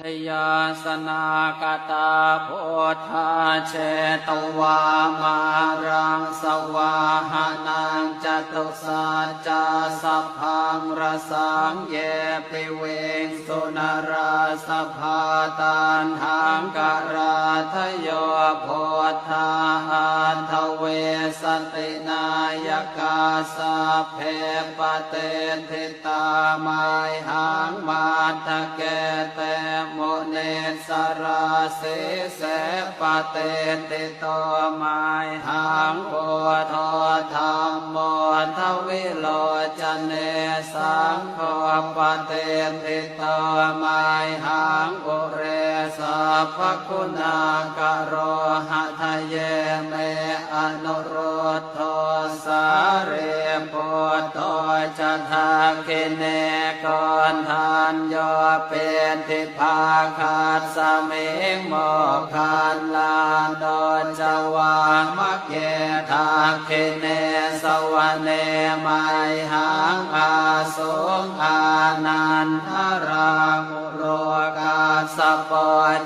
ชยาสนากตาโพธาเชตวามารังสวาหานังจตุสัจจสัพพังรสังเยปิเวงสุนราสภาตานหังการาทโยโพธาอันทเวสตินายกาสาเพปเตทิตามายหังมาทะเกเตโมเนสราเสเสปเตติโตมายหังโพธธรรมโมทวิโลจเนสังโฆปเตติโตมายหังอุเรสัพพคุณากโรหะทะเยเมอนุโรธโทสาเรปุตโตจะทาคิเนกอนทานโยเป็นทิภาคาสเมงโมคันลาโดจวามะเกทาคิเนสวะเนไมหังอาสงอานันทรามุโรกาสป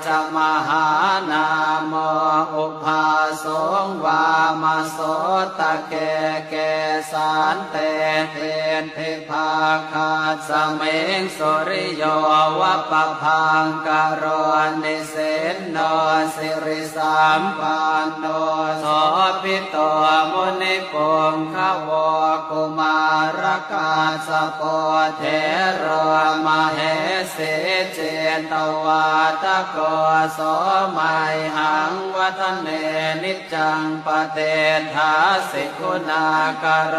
จะมหานาโมอุปาสงวามาโสตะเกเกสานเตเต นเทภาคาสเมงสุริโยวะปะพังกโรนิเสนโนสิริสามปันโนสพิตมุนิปงขวกุมารกาสปะเทโรมเหสิเจตวาตะโกสมัยหังวัฒเนนิจจังปเตทาสิกุณากโร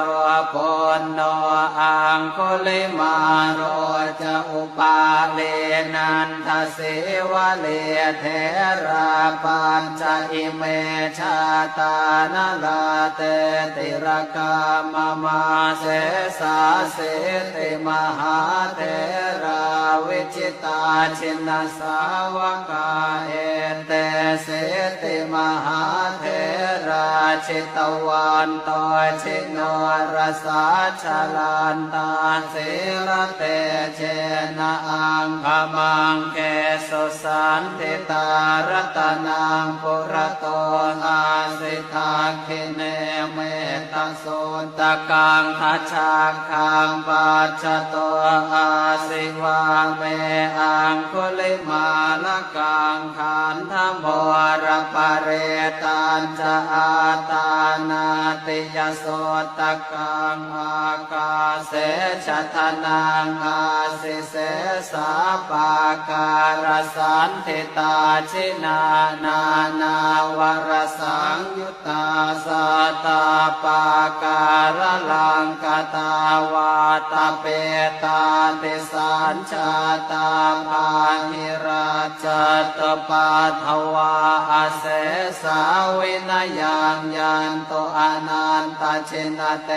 ปนโนอังคุลิมาโรจะอุปาเลนันทเสวะเลเทราปัญจอิเมชาตานลาเตติรกามมาเสสาเสติมหาเทราวิจิตาชินสาวกาเอเตเสติมหาเทร ราชิตวันตชิโนรสาชลันตาสิรเตเชนะอังคมังเกสุสันติตารตนังปุระโตอาสิทาคิเนเมตโสตะกังทัชชาคังปัจจโตอาสิวาเมอังคุลิมาลกังขันธโมรปเรตันจะตานาติยโสตกังอากาเสชะทนังอาสิเสสาปาการสันติตาชินานานาวรสังยุตตาสตาปาการลังกตาวาตาเปตาติสัญชาตาภาหิราชตปาทวาอาเสสาวินยังยันโตอนันตชินเต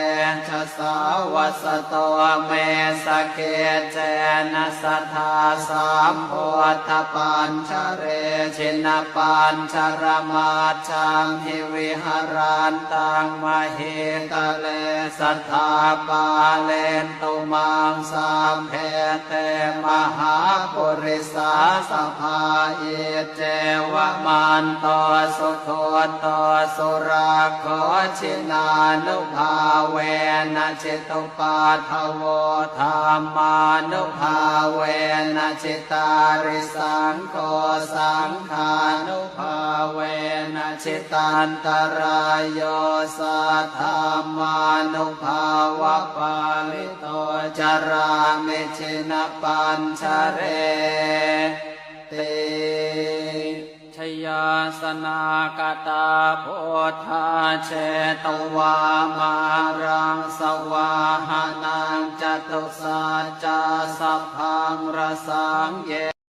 ชะสาวัสโตเมสเกเจนะสัทธาสามโพธปัญชเรชินปัญชรมาชังหิวิหารันตังมหิตะเลสัทธาปาเลนตุ มังสามเพเตมหาปุริสาสภาเอเจวมันโตสุโคโตสุราโคชินานุภาเวนะจิตุปาทโวธรรมานุภาเวนะจิตาริสังโฆสังขานุภาเวนะจิตันตรายโยสัทธามานุภาวะปาลิโตจารามิชินปัญชเรติชยาสนากตาโพธาเชตวามารังสวาหานังจตุสัจจะสัพพังรสังเย